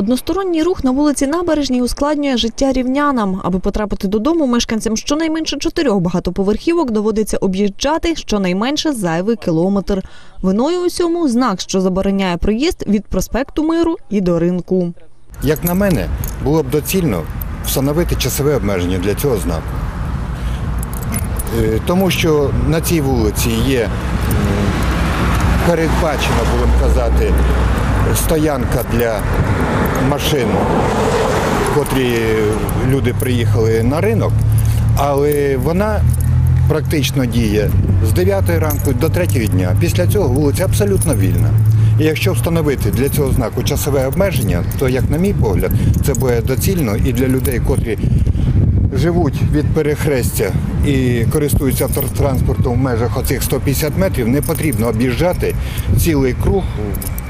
Односторонній рух на вулиці Набережній ускладнює життя рівнянам. Аби потрапити додому, мешканцям щонайменше чотирьох багатоповерхівок доводиться об'їжджати щонайменше зайвий кілометр. Виною усьому знак, що забороняє проїзд від проспекту Миру і до ринку. Як на мене, було б доцільно встановити часове обмеження для цього знаку. Е, Тому що на цій вулиці є передбачена, будемо казати, стоянка для машин, котрі люди приїхали на ринок, але вона практично діє з 9 ранку до 3 дня. Після цього вулиця абсолютно вільна. І якщо встановити для цього знаку часове обмеження, то, як на мій погляд, це буде доцільно і для людей, котрі живуть від перехрестя і користуються автотранспортом в межах оцих 150 метрів, не потрібно об'їжджати цілий круг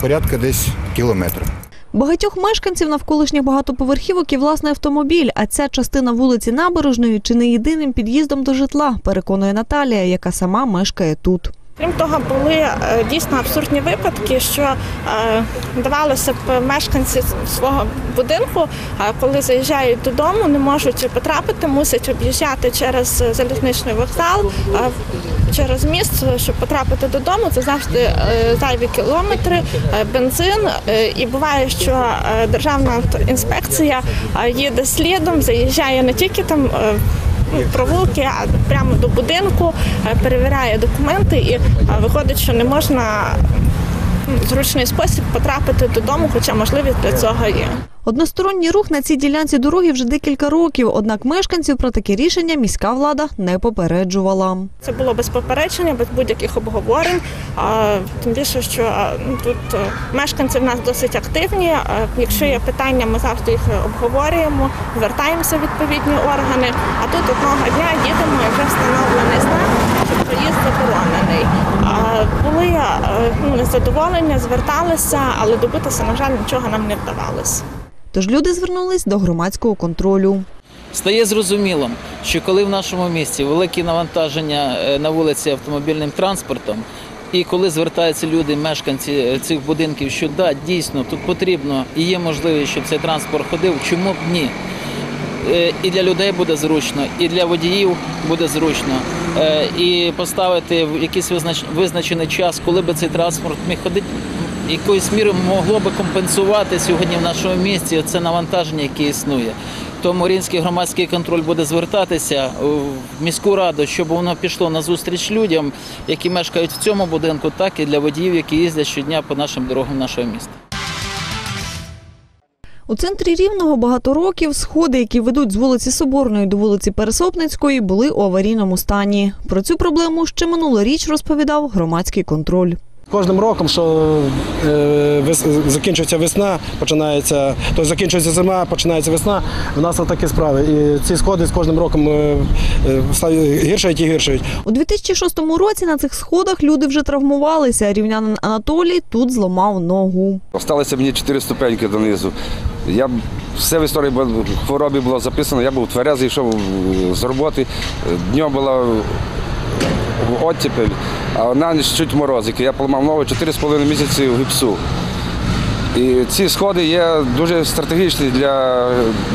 порядка десь кілометра. Багатьох мешканців навколишніх багатоповерхівок і власний автомобіль, а ця частина вулиці Набережної чи не єдиним під'їздом до житла, переконує Наталія, яка сама мешкає тут. Крім того, були е, дійсно абсурдні випадки, що е, здавалося б, мешканці свого будинку, е, коли заїжджають додому, не можуть потрапити, мусять об'їжджати через залізничний вокзал, через міст, щоб потрапити додому. Це завжди зайві кілометри, бензин. І буває, що державна інспекція їде слідом, заїжджає не тільки там. Ну, провулки, а прямо до будинку, е, перевіряє документи і е, виходить, що не можна в зручний спосіб потрапити додому, хоча можливість для цього є. Односторонній рух на цій ділянці дороги вже декілька років, однак мешканців про таке рішення міська влада не попереджувала. Це було без попередження, без будь-яких обговорень. Тим більше, що ну, тут е, мешканці в нас досить активні. Якщо є питання, ми завжди їх обговорюємо, звертаємося в відповідні органи. А тут одного дня їдемо і вже встановлений знак, що проїзд заборонений. Були е, ну, незадоволення, зверталися, але добитися, на жаль, нічого нам не вдавалося. Тож люди звернулись до громадського контролю. Стає зрозумілим, що коли в нашому місті великі навантаження е, на вулиці автомобільним транспортом, і коли звертаються люди, мешканці е, цих будинків, що да, дійсно тут потрібно і є можливість, щоб цей транспорт ходив, чому б ні? Е, І для людей буде зручно, і для водіїв буде зручно. І поставити в якийсь визнач- визначений час, коли би цей транспорт міг ходити, якоюсь мірою могло би компенсувати сьогодні в нашому місті це навантаження, яке існує. Тому Рінський громадський контроль буде звертатися в міську раду, щоб воно пішло на зустріч людям, які мешкають в цьому будинку, так і для водіїв, які їздять щодня по нашим дорогам нашого міста. У центрі Рівного багато років сходи, які ведуть з вулиці Соборної до вулиці Пересопницької, були у аварійному стані. Про цю проблему ще минулоріч розповідав громадський контроль. Кожним роком, що е, закінчується весна, починається, то закінчується зима, починається весна. В нас такі справи. І ці сходи з кожним роком е, е, стають гіршають і гіршають. У 2006 році на цих сходах люди вже травмувалися. Рівнянин Анатолій тут зламав ногу. Осталося мені чотири ступеньки донизу. Я все в історії хворобі було записано. Я був тверезий, йшов з роботи. Днем була оттепель, а на ніч чуть морозики. Я поламав ногу 4,5 місяці в гіпсу. І ці сходи є дуже стратегічні для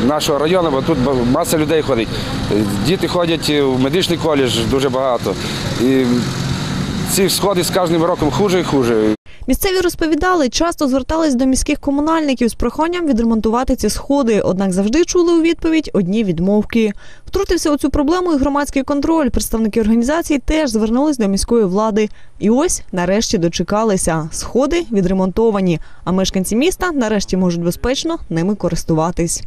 нашого району, бо тут маса людей ходить. Діти ходять в медичний коледж дуже багато. І ці сходи з кожним роком хуже і хуже. Місцеві розповідали, часто звертались до міських комунальників з проханням відремонтувати ці сходи, однак завжди чули у відповідь одні відмовки. Втрутився у цю проблему і громадський контроль. Представники організацій теж звернулись до міської влади. І ось нарешті дочекалися. Сходи відремонтовані, а мешканці міста нарешті можуть безпечно ними користуватись.